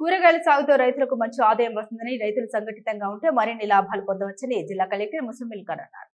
కూరగాయల సాగుతో రైతులకు మంచి ఆదాయం వస్తుందని రైతులు సంఘటితంగా ఉంటే మరిన్ని లాభాలు పొందవచ్చని జిల్లా కలెక్టర్ ముసుమిల్కర్ అన్నారు.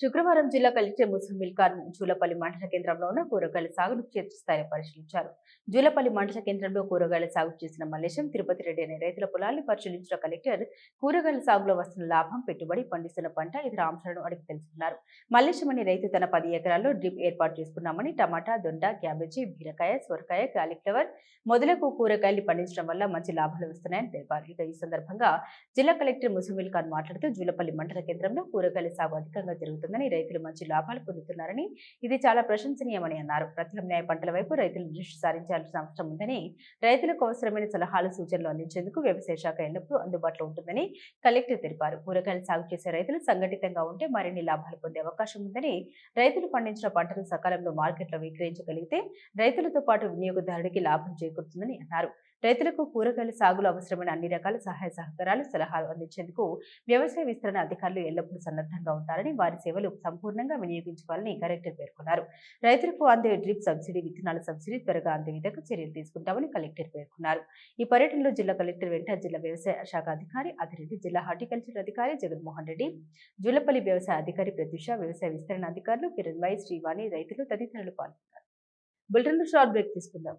శుక్రవారం జిల్లా కలెక్టర్ ముసమిల్ ఖాన్ జూలపల్లి మండల కేంద్రంలో ఉన్న కూరగాయల సాగును క్షేత్రస్థాయిలో పరిశీలించారు. జూలపల్లి మండల కేంద్రంలో కూరగాయల సాగు చేసిన మల్లేశం తిరుపతి రెడ్డి అనే రైతుల పొలాన్ని పరిశీలించిన కలెక్టర్ కూరగాయల సాగులో వస్తున్న లాభం పెట్టుబడి పండిస్తున్న పంట ఇతర అంశాలను అడిగి తెలుసుకున్నారు. మల్లేశం అనే రైతు తన పది ఎకరాల్లో డ్రిప్ ఏర్పాటు చేసుకున్నామని టమాటా దొండ క్యాబేజీ బీరకాయ సొరకాయ కాలీఫ్లవర్ మొదలగు కూరగాయలు పండించడం వల్ల మంచి లాభాలు వస్తున్నాయని తెలిపారు. ఇక ఈ సందర్భంగా జిల్లా కలెక్టర్ ముసమిల్ ఖాన్ మాట్లాడుతూ జూలపల్లి మండల కేంద్రంలో కూరగాయల సాగు అధికంగా జరుగుతుంది. జరుగుతుందని రైతులు మంచి లాభాలు పొందుతున్నారని ఇది చాలా ప్రశంసనీయమని అన్నారు. ప్రత్యామ్నాయ పంటల వైపు రైతులు దృష్టి సారించాల్సిన అవసరం ఉందని రైతులకు అవసరమైన సలహాలు సూచనలు అందించేందుకు వ్యవసాయ శాఖ ఎల్లప్పుడూ అందుబాటులో ఉంటుందని కలెక్టర్ తెలిపారు. కూరగాయలు సాగు చేసే రైతులు సంఘటితంగా ఉంటే మరిన్ని లాభాలు పొందే అవకాశం ఉందని రైతులు పండించిన పంటను సకాలంలో మార్కెట్లో విక్రయించగలిగితే రైతులతో పాటు వినియోగదారుడికి లాభం చేకూరుతుందని అన్నారు. రైతులకు కూరగాయల సాగులో అవసరమైన అన్ని రకాల సహాయ సహకారాలు సలహాలు అందించేందుకు వ్యవసాయ విస్తరణ అధికారులు ఎల్లప్పుడూ సన్నద్ధంగా ఉంటారని వారి సేవలు సంపూర్ణంగా వినియోగించుకోవాలని కలెక్టర్ పేర్కొన్నారు. రైతులకు అందే డ్రిప్ సబ్సిడీ విత్తనాల సబ్సిడీ త్వరగా అందే విధంగా చర్యలు తీసుకుంటామని కలెక్టర్ పేర్కొన్నారు. ఈ పర్యటనలో జిల్లా కలెక్టర్ వెంట జిల్లా వ్యవసాయ శాఖ అధికారి అధిరెడ్డి జిల్లా హార్టికల్చర్ అధికారి జగన్మోహన్ రెడ్డి జూలపల్లి వ్యవసాయ అధికారి ప్రత్యూష వ్యవసాయ విస్తరణ అధికారులు కిరణ్ వై శ్రీవాణి రైతులు తదితరులు పాల్గొన్నారు. బులెటిన్లో షార్ట్ బ్రేక్ తీసుకుందాం.